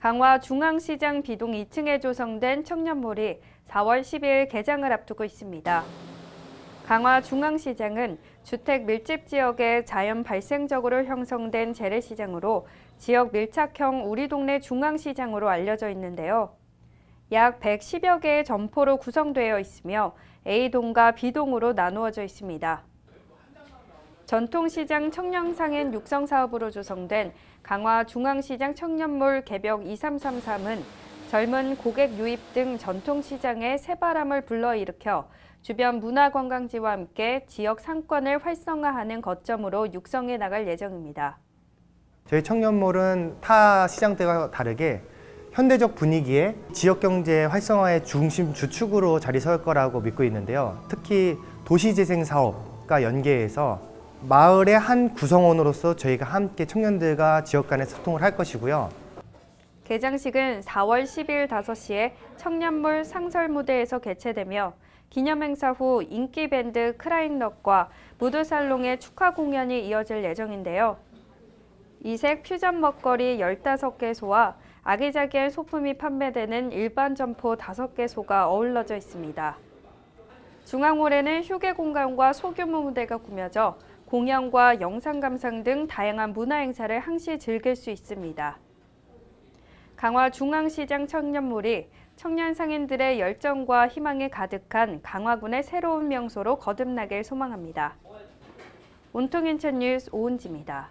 강화 중앙시장 비동 2층에 조성된 청년몰이 4월 10일 개장을 앞두고 있습니다. 강화 중앙시장은 주택 밀집 지역에 자연 발생적으로 형성된 재래시장으로 지역 밀착형 우리 동네 중앙시장으로 알려져 있는데요. 약 110여 개의 점포로 구성되어 있으며 A동과 B동으로 나누어져 있습니다. 전통시장 청년상인 육성 사업으로 조성된 강화 중앙시장 청년몰 개벽 2333은 젊은 고객 유입 등 전통시장에 새바람을 불러일으켜 주변 문화관광지와 함께 지역 상권을 활성화하는 거점으로 육성해 나갈 예정입니다. 저희 청년몰은 타 시장대와 다르게 현대적 분위기에 지역 경제 활성화의 중심 주축으로 자리 설 거라고 믿고 있는데요. 특히 도시재생 사업과 연계해서 마을의 한 구성원으로서 저희가 함께 청년들과 지역 간의 소통을 할 것이고요. 개장식은 4월 10일 5시에 청년몰 상설 무대에서 개최되며 기념행사 후 인기 밴드 크라잉넛과 무드살롱의 축하 공연이 이어질 예정인데요. 이색 퓨전 먹거리 15개소와 아기자기한 소품이 판매되는 일반 점포 5개소가 어울러져 있습니다. 중앙홀에는 휴게 공간과 소규모 무대가 꾸며져 공연과 영상 감상 등 다양한 문화 행사를 항시 즐길 수 있습니다. 강화 중앙시장 청년몰이 청년 상인들의 열정과 희망이 가득한 강화군의 새로운 명소로 거듭나길 소망합니다. 온통 인천 뉴스 오은지입니다.